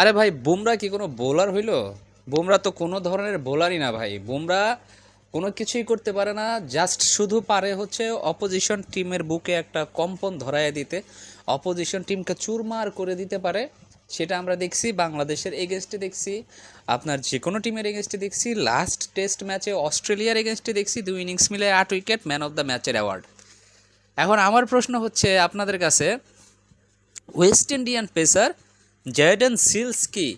আরে ভাই, বুমরা কি কোনো বোলার হইল? বুমরা তো কোনো ধরনের বোলারই না ভাই। বুমরা কোনো কিছুই করতে পারে না জাস্ট শুধু পারে হচ্ছে অপোজিশন টিমের বুকে একটা কম্পন ধরায় দিতে। অপোজিশন টিমকে চুরমার করে দিতে পারে, সেটা আমরা দেখছি, বাংলাদেশের এগেনস্টে দেখছি, আপনার যে কোনো টিমের এগেনস্টে দেখছি। লাস্ট টেস্ট ম্যাচে অস্ট্রেলিয়ার এগেনস্টে দেখছি, দুই ইনিংস মিলে আট উইকেট ম্যান অফ দ্য ম্যাচের অ্যাওয়ার্ড এখন আমার প্রশ্ন হচ্ছে আপনাদের কাছে West Indian pacer Jayden Seales কি?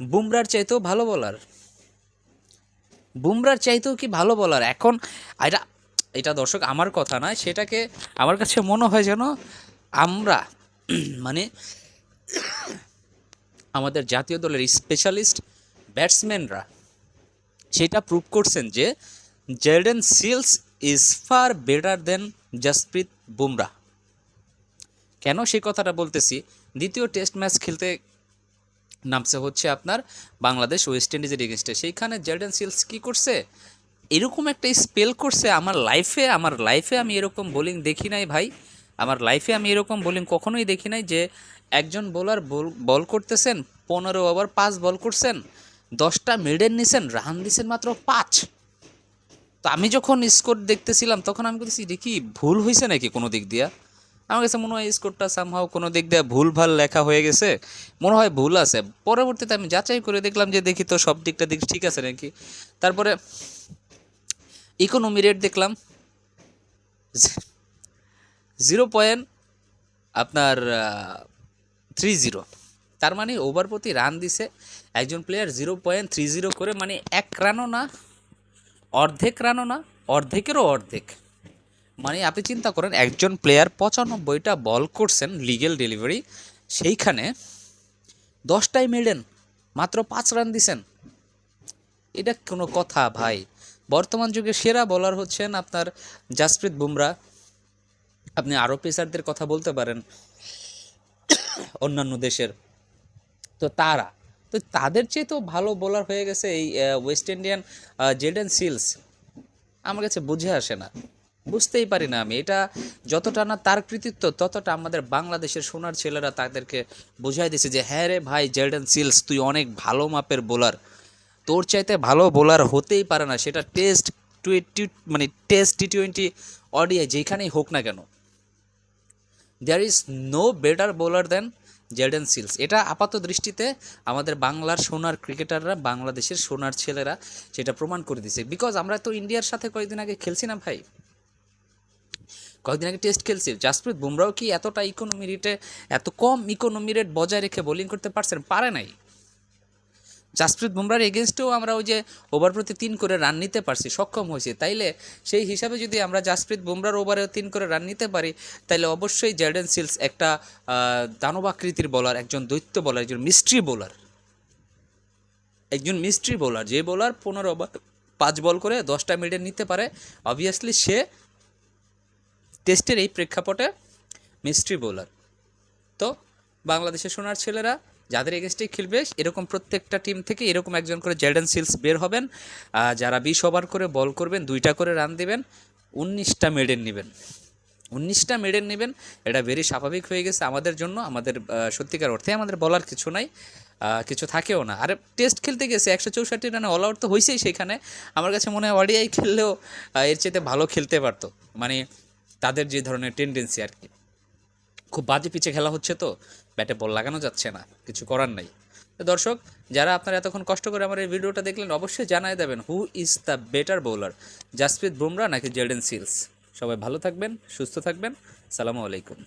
বুমরার চাইতেও ভালো বলার বুমরার চাইতেও কি ভালো বলার এখন এটা এটা দর্শক আমার কথা নয়, সেটাকে আমার কাছে মনে হয় যেন আমরা মানে আমাদের জাতীয় দলের স্পেশালিস্ট ব্যাটসম্যানরা সেটা প্রুভ করছেন যে Jayden Seales is far better than Jasprit Bumrah কেন সেই কথাটা বলতেছি? দ্বিতীয় টেস্ট ম্যাচ খেলতে নামছে হচ্ছে আপনার বাংলাদেশ ওয়েস্ট ইন্ডিজের এগেনস্টে সেইখানে জেলডেন সিলস কি করছে? এরকম একটা স্পেল করছে আমার লাইফে আমার লাইফে আমি এরকম বোলিং দেখি নাই ভাই। আমার লাইফে আমি এরকম বোলিং কখনোই দেখি নাই যে একজন বোলার বল করতেছেন, পনেরো ওভার পাঁচ বল করছেন, দশটা মিডেন নিছেন রান দিছেন মাত্র পাঁচ। তো আমি যখন স্কোর দেখতেছিলাম, তখন আমি বলতেছি দেখি ভুল হয়েছে নাকি কোনো দিক দিয়া? আমার কাছে মনে হয় স্কোরটা সামহাও কোনো দিক দিয়ে ভুল ভালো লেখা হয়ে গেছে। মনে হয় ভুল আছে। পরবর্তীতে আমি যাচাই করে দেখলাম যে দেখি তো সব দিকটা দিক ঠিক আছে নাকি। তারপরে ইকোনমি রেট দেখলাম। জিরো পয়েন্ট আপনার থ্রি জিরো তার মানে ওভার প্রতি রান দিছে। একজন player zero point three zero করে মানে এক রানও না, অর্ধেক রানও না, অর্ধেকেরও অর্ধেক। মানে আপনি চিন্তা করেন, একজন প্লেয়ার পঁচানব্বইটা বল করছেন লিগেল ডেলিভারি সেইখানে দশটাই মেডেন মাত্র পাঁচ রান দিছেন। এটা কোনো কথা ভাই। বর্তমান যুগে সেরা বলার হচ্ছেন আপনার জাসপ্রীত বুমরা। আপনি আরও পেসারদের কথা বলতে পারেন, অন্যান্য দেশের। তো তারা, তো তাদের চেয়ে তো ভালো বোলার হয়ে গেছে এই ওয়েস্ট ইন্ডিয়ান জেডেন সিলস আমার কাছে বুঝে আসে না। বুঝতেই পারি না আমি। এটা যতটা না তার কৃতিত্ব, ততটা আমাদের বাংলাদেশের সোনার ছেলেরা তাদেরকে বুঝাই দিছে যে হ্যাঁ রে ভাই জেডেন সিলস, তুই অনেক ভালো মাপের বোলার তোর চাইতে ভালো বোলার হতেই পারে না। সেটা টেস্ট টোয়েন্টি মানে টেস্ট টি টোয়েন্টি অডিআই যেখানেই হোক না কেন। There is no better bowler than Jayden Seales. এটা আপাত দৃষ্টিতে আমাদের বাংলার সোনার ক্রিকেটাররা, বাংলাদেশের সোনার ছেলেরা সেটা প্রমাণ করে দিছে। বিকজ আমরা তো ইন্ডিয়ার সাথে কয়েকদিন আগে খেলছি না ভাই। কয়েকদিন আগে টেস্ট খেলছি। জাসপ্রীত বুমরাও কি এতটা ইকোনমি রেটে এত কম ইকোনমি রেট বজায় রেখে বোলিং করতে পারছেন? পারে নাই। জাসপ্রীত বুমরার এগেনস্টেও আমরা ওই যে ওভার প্রতি তিন করে রান নিতে পারছি, সক্ষম হয়েছি। তাইলে সেই হিসাবে যদি আমরা জাসপ্রীত বুমরার ওভারেও তিন করে রান নিতে পারি, তাইলে অবশ্যই জ্যাডেন সিলস একটা দানবাকৃতির বলার একজন দৈত্য বলার একজন মিস্ট্রি বোলার একজন মিস্ট্রি বোলার যে বোলার পনেরো ওভার পাঁচ বল করে দশটা মিডেন নিতে পারে। অবভিয়াসলি সে টেস্টের এই প্রেক্ষাপটে মিস্ট্রি বোলার তো বাংলাদেশের সোনার ছেলেরা যাদের এগেনস্টে খেলবে, এরকম প্রত্যেকটা টিম থেকে এরকম একজন করে জেডেন সিলস বের হবেন। যারা বিশ ওভার করে বল করবেন, দুইটা করে রান দেবেন, উনিশটা মেডেন নেবেন। উনিশটা মেডেন নেবেন, এটা ভেরি স্বাভাবিক হয়ে গেছে আমাদের জন্য, আমাদের সত্যিকার অর্থে আমাদের বলার কিছু নাই কিছু থাকেও না। আর টেস্ট খেলতে গেছে, একশো চৌষট্টি রানে অল আউট তো হয়েছেই সেখানে। আমার কাছে মনে হয় ওডিআই খেললেও এর চেয়ে ভালো খেলতে পারতো। মানে তাদের যে ধরনের টেন্ডেন্সি আর কি। খুব বাজে পিচে খেলা হচ্ছে তো, ব্যাটে বল লাগানো যাচ্ছে না, কিছু করার নাই। তো দর্শক, যারা আপনারা এতক্ষণ কষ্ট করে আমার এই ভিডিওটা দেখলেন, অবশ্যই জানাই দেবেন who is the better bowler Jasprit Bumrah নাকি জেলডেন সিলস? সবাই ভালো থাকবেন, সুস্থ থাকবেন, সালামু আলাইকুম।